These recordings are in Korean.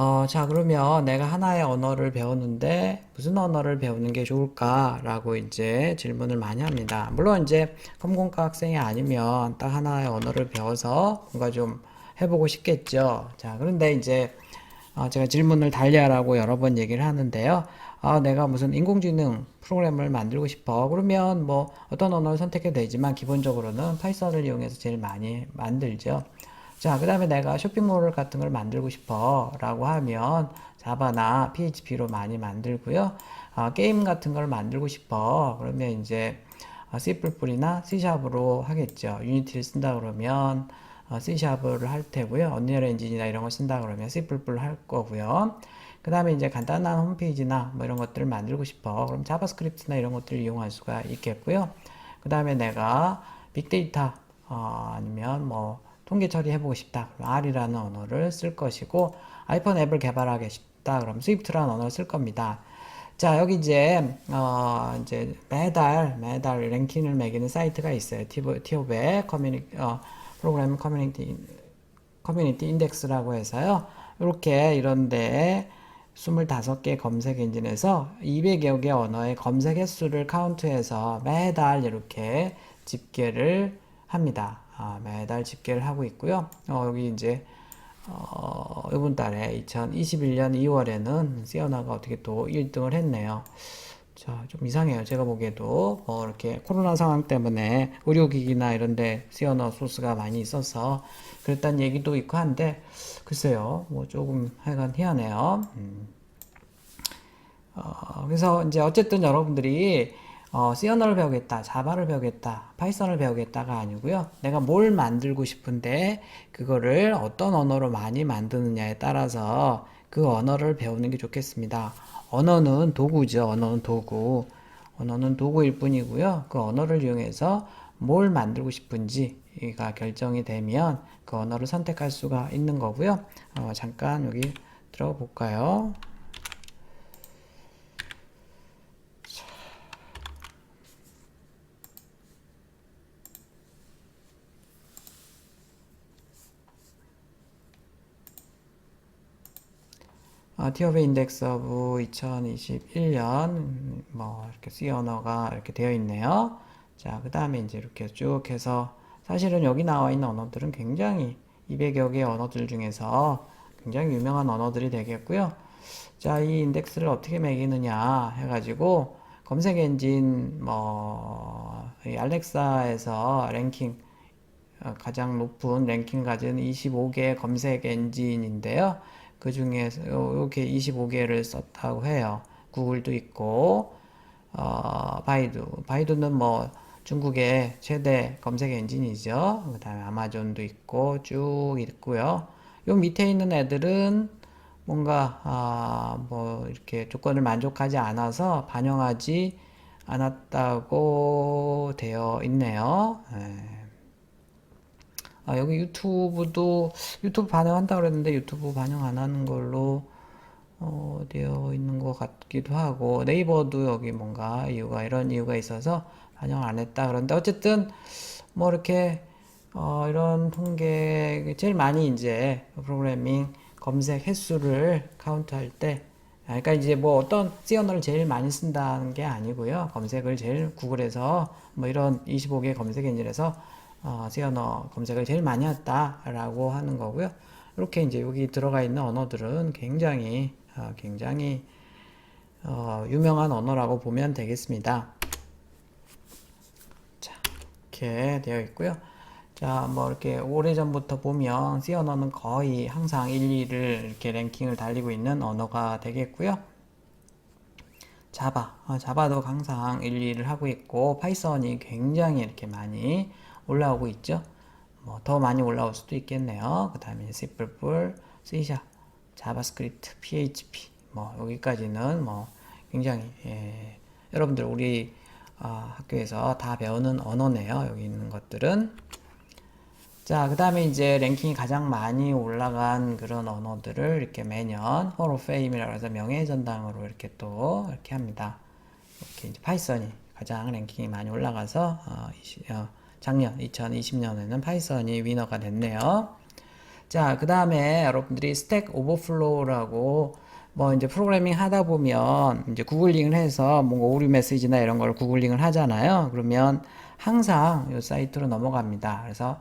어, 자, 그러면 내가 하나의 언어를 배웠는데 무슨 언어를 배우는 게 좋을까라고 이제 질문을 많이 합니다. 물론 이제 검공과 학생이 아니면 딱 하나의 언어를 배워서 뭔가 좀 해보고 싶겠죠. 자, 그런데 이제 어, 제가 질문을 달리하라고 여러 번 얘기를 하는데요. 아, 내가 무슨 인공지능 프로그램을 만들고 싶어. 그러면 뭐 어떤 언어를 선택해도 되지만 기본적으로는 파이썬을 이용해서 제일 많이 만들죠. 자, 그 다음에 내가 쇼핑몰 같은 걸 만들고 싶어 라고 하면 자바나 PHP로 많이 만들고요. 아, 게임 같은 걸 만들고 싶어. 그러면 이제 아, C++이나 C샵으로 하겠죠. 유니티를 쓴다 그러면 어, C샵을 할 테고요. 언리얼 엔진이나 이런 거 쓴다 그러면 C++ 할 거고요. 그 다음에 이제 간단한 홈페이지나 뭐 이런 것들을 만들고 싶어. 그럼 자바스크립트나 이런 것들을 이용할 수가 있겠고요. 그 다음에 내가 빅데이터 어, 아니면 뭐 통계 처리해보고 싶다. R이라는 언어를 쓸 것이고 아이폰 앱을 개발하고 싶다. 그럼 스위프트라는 언어를 쓸 겁니다. 자, 여기 이제, 어, 이제 매달, 매달 랭킹을 매기는 사이트가 있어요. 티브, 티오베 커뮤니, 어, 프로그램 커뮤니티, 커뮤니티 인덱스라고 해서요. 이렇게 이런데 25개 검색 엔진에서 200여 개 언어의 검색 횟수를 카운트해서 매달 이렇게 집계를 합니다. 아, 매달 집계를 하고 있고요. 어, 여기 이제 어, 이번 달에 2021년 2월에는 시어나가 어떻게 또 1등을 했네요. 자, 좀 이상해요. 제가 보기에도 뭐 이렇게 코로나 상황 때문에 의료기기나 이런데 시어너 소스가 많이 있어서 그랬다는 얘기도 있고 한데 글쎄요, 뭐 조금 하여간 희한해요. 음. 어, 그래서 이제 어쨌든 여러분들이 어, C 언어를 배우겠다, 자바를 배우겠다, 파이썬을 배우겠다가 아니고요. 내가 뭘 만들고 싶은데 그거를 어떤 언어로 많이 만드느냐에 따라서 그 언어를 배우는 게 좋겠습니다. 언어는 도구죠. 언어는 도구. 언어는 도구일 뿐이고요. 그 언어를 이용해서 뭘 만들고 싶은지가 결정이 되면 그 언어를 선택할 수가 있는 거고요. 어, 잠깐 여기 들어가 볼까요? 어, 티어베 인덱스 오브 2021년 뭐 이렇게 C 언어가 이렇게 되어 있네요. 자, 그 다음에 이제 이렇게 쭉 해서 사실은 여기 나와 있는 언어들은 굉장히 200여 개의 언어들 중에서 굉장히 유명한 언어들이 되겠고요. 자, 이 인덱스를 어떻게 매기느냐 해가지고 검색 엔진 뭐 알렉사에서 랭킹 어, 가장 높은 랭킹 가진 25개 검색 엔진인데요. 그 중에서 이렇게 25개를 썼다고 해요. 구글도 있고 어, 바이두. 바이두는 뭐 중국의 최대 검색 엔진이죠. 그 다음에 아마존도 있고 쭉 있고요. 요 밑에 있는 애들은 뭔가 아, 뭐 이렇게 조건을 만족하지 않아서 반영하지 않았다고 되어 있네요. 예. 아, 여기 유튜브도 유튜브 반영한다 그랬는데 유튜브 반영 안 하는 걸로 어, 되어 있는 것 같기도 하고 네이버도 여기 뭔가 이유가 이런 이유가 있어서 반영 안 했다 그런데 어쨌든 뭐 이렇게 어, 이런 통계 제일 많이 이제 프로그래밍 검색 횟수를 카운트할 때 아, 그러니까 이제 뭐 어떤 C 언어를 제일 많이 쓴다는 게 아니고요. 검색을 제일 구글에서 뭐 이런 25개 검색 엔진에서 어, C 언어 검색을 제일 많이 했다라고 하는 거고요. 이렇게 이제 여기 들어가 있는 언어들은 굉장히 어, 굉장히 어, 유명한 언어라고 보면 되겠습니다. 자, 이렇게 되어 있고요. 자, 뭐 이렇게 오래전부터 보면 C 언어는 거의 항상 1, 2를 이렇게 랭킹을 달리고 있는 언어가 되겠고요. 자바, 어, 자바도 항상 1, 2를 하고 있고 파이썬이 굉장히 이렇게 많이 올라오고 있죠. 뭐 더 많이 올라올 수도 있겠네요. 그 다음에 C++, C#, 자바스크립트, PHP 뭐 여기까지는 뭐 굉장히 예, 여러분들 우리 어, 학교에서 다 배우는 언어네요. 여기 있는 것들은 자, 그 다음에 이제 랭킹이 가장 많이 올라간 그런 언어들을 이렇게 매년 홀 오브 페임이라고 해서 명예의 전당으로 이렇게 또 이렇게 합니다. 이렇게 이제 파이썬이 가장 랭킹이 많이 올라가서 어, 어, 작년 2020년에는 파이썬이 위너가 됐네요. 자, 그 다음에 여러분들이 스택 오버플로우라고 뭐 이제 프로그래밍 하다 보면 이제 구글링을 해서 뭔가 오류 메시지나 이런 걸 구글링을 하잖아요. 그러면 항상 이 사이트로 넘어갑니다. 그래서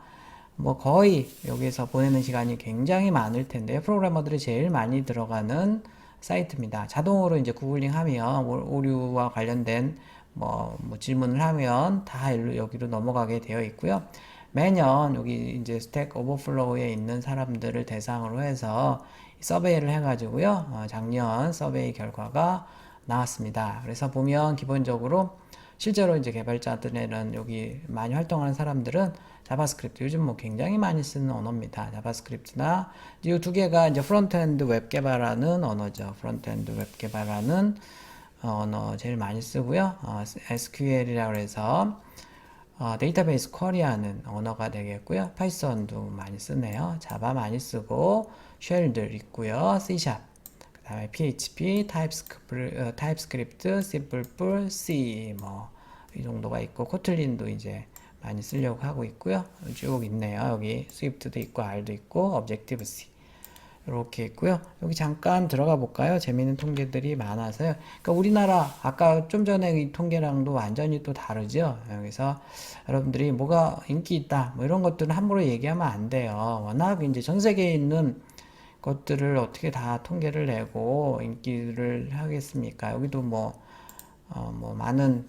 뭐 거의 여기서 보내는 시간이 굉장히 많을 텐데 프로그래머들이 제일 많이 들어가는 사이트입니다. 자동으로 이제 구글링 하면 오- 오류와 관련된 뭐, 뭐 질문을 하면 다 여기로 넘어가게 되어 있고요. 매년 여기 이제 스택 오버플로우에 있는 사람들을 대상으로 해서 서베이를 해가지고요. 어, 작년 서베이 결과가 나왔습니다. 그래서 보면 기본적으로 실제로 이제 개발자들은 여기 많이 활동하는 사람들은 자바스크립트 요즘 뭐 굉장히 많이 쓰는 언어입니다. 자바스크립트나 이 두 개가 이제 프론트엔드 웹 개발하는 언어죠. 프론트엔드 웹 개발하는 어, 언어 제일 많이 쓰고요. 어, SQL이라고 해서 어, 데이터베이스 쿼리하는 언어가 되겠고요. 파이썬도 많이 쓰네요. 자바 많이 쓰고 쉘들 있고요. C#, 그 다음에 PHP, 타입스크립트, 어, 타입스크립트, C++, C 뭐 이 정도가 있고 코틀린도 이제 많이 쓰려고 하고 있고요. 쭉 있네요. 여기 스위프트도 있고 R도 있고 objective C 이렇게 있고요. 여기 잠깐 들어가 볼까요? 재미있는 통계들이 많아서요. 그러니까 우리나라 아까 좀 전에 이 통계랑도 완전히 또 다르죠. 여기서 여러분들이 뭐가 인기 있다 뭐 이런 것들은 함부로 얘기하면 안 돼요. 워낙 이제 전 세계에 있는 것들을 어떻게 다 통계를 내고 인기를 하겠습니까? 여기도 뭐, 어, 뭐 많은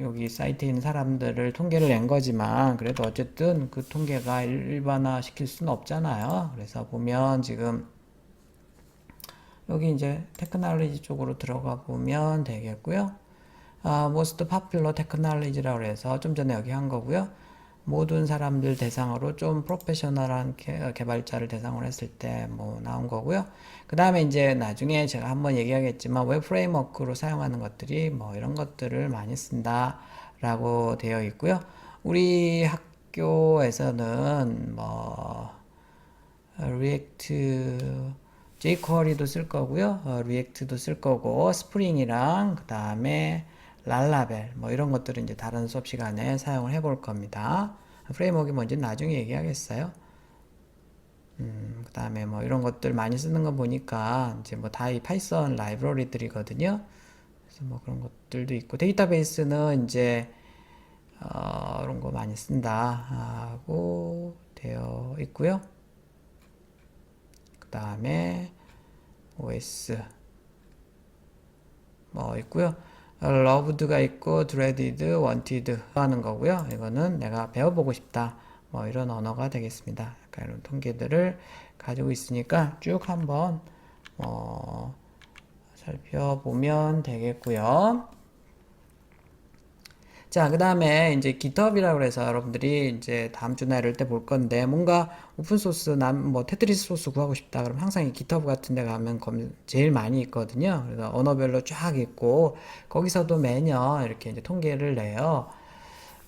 여기 사이트에 있는 사람들을 통계를 낸 거지만 그래도 어쨌든 그 통계가 일반화 시킬 수는 없잖아요. 그래서 보면 지금 여기 이제 테크놀로지 쪽으로 들어가 보면 되겠고요. 아, most popular technology라고 해서 좀 전에 여기 한 거고요. 모든 사람들 대상으로 좀 프로페셔널한 개, 개발자를 대상으로 했을 때 뭐 나온 거고요. 그 다음에 이제 나중에 제가 한번 얘기하겠지만 웹 프레임워크로 사용하는 것들이 뭐 이런 것들을 많이 쓴다라고 되어 있고요. 우리 학교에서는 뭐 리액트 jQuery도 쓸 거고요. 어, 리액트도 쓸 거고 스프링이랑 그 다음에 랄라벨 뭐 이런 것들은 이제 다른 수업 시간에 사용을 해볼 겁니다. 프레임워크가 뭔지 나중에 얘기하겠어요. 음, 그 다음에 뭐 이런 것들 많이 쓰는 거 보니까 이제 뭐 다 이 파이썬 라이브러리들이거든요. 그래서 뭐 그런 것들도 있고 데이터베이스는 이제 어, 이런 거 많이 쓴다 하고 되어 있고요. 그 다음에 OS 뭐 있고요. 러브드가 있고 드레디드, 원티드 하는 거고요. 이거는 내가 배워보고 싶다. 뭐 이런 언어가 되겠습니다. 약간 이런 통계들을 가지고 있으니까 쭉 한번 어, 살펴보면 되겠고요. 자, 그 다음에 이제 GitHub이라고 해서 여러분들이 이제 다음 주나 이럴 때 볼 건데 뭔가 오픈소스 남뭐 테트리스 소스 구하고 싶다 그러면 항상 이 GitHub 같은 데 가면 검 제일 많이 있거든요. 그래서 언어별로 쫙 있고 거기서도 매년 이렇게 이제 통계를 내요.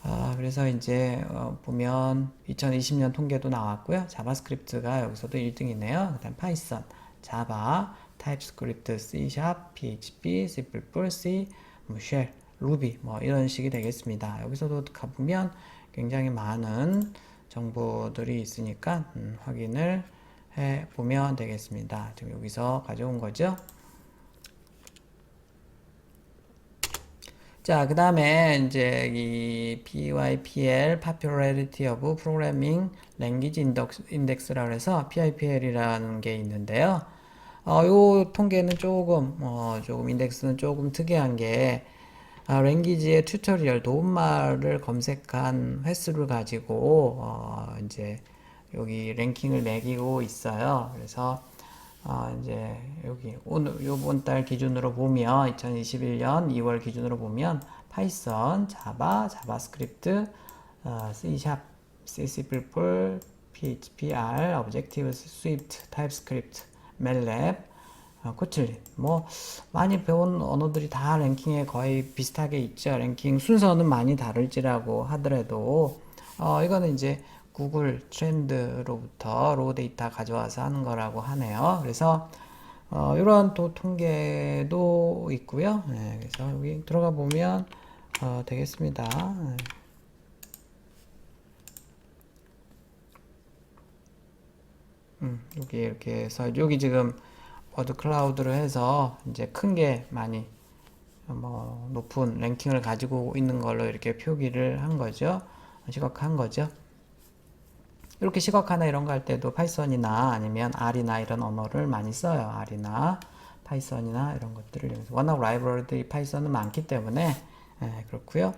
아, 그래서 이제 어, 보면 2020년 통계도 나왔고요. 자바스크립트가 여기서도 1등이네요. 그 다음 파이썬, 자바, 타입스크립트, C#, PHP, C++, C, 뭐 쉘, 루비 뭐 이런 식이 되겠습니다. 여기서도 가보면 굉장히 많은 정보들이 있으니까 음, 확인을 해 보면 되겠습니다. 지금 여기서 가져온 거죠. 자, 그 다음에 이제 이 PYPL Popularity of Programming Language Index, Index라고 해서 PYPL이라는 게 있는데요. 어, 요 통계는 조금 어, 조금 인덱스는 조금 특이한 게 아, 랭귀지의 튜토리얼 도움말을 검색한 횟수를 가지고 어, 이제 여기 랭킹을 매기고 있어요. 그래서 어, 이제 여기 오늘 요번 달 기준으로 보면 2021년 2월 기준으로 보면 파이썬, 자바, 자바스크립트, 어, C#, C++, PHP, R, Objective, Swift, TypeScript, MATLAB, 어, 코틀린 뭐 많이 배운 언어들이 다 랭킹에 거의 비슷하게 있죠. 랭킹 순서는 많이 다를지라고 하더라도 어, 이거는 이제 구글 트렌드로부터 로 데이터 가져와서 하는 거라고 하네요. 그래서 어, 이런 또 통계도 있고요. 네, 그래서 여기 들어가 보면 어, 되겠습니다. 네. 음, 여기 이렇게 해서 여기 지금 워드 클라우드로 해서 이제 큰 게 많이 뭐 높은 랭킹을 가지고 있는 걸로 이렇게 표기를 한 거죠. 시각화한 거죠. 이렇게 시각화나 이런 거 할 때도 파이썬이나 아니면 R이나 이런 언어를 많이 써요. R이나 파이썬이나 이런 것들을 이용해서 워낙 라이브러리들이 파이썬은 많기 때문에 예, 그렇고요.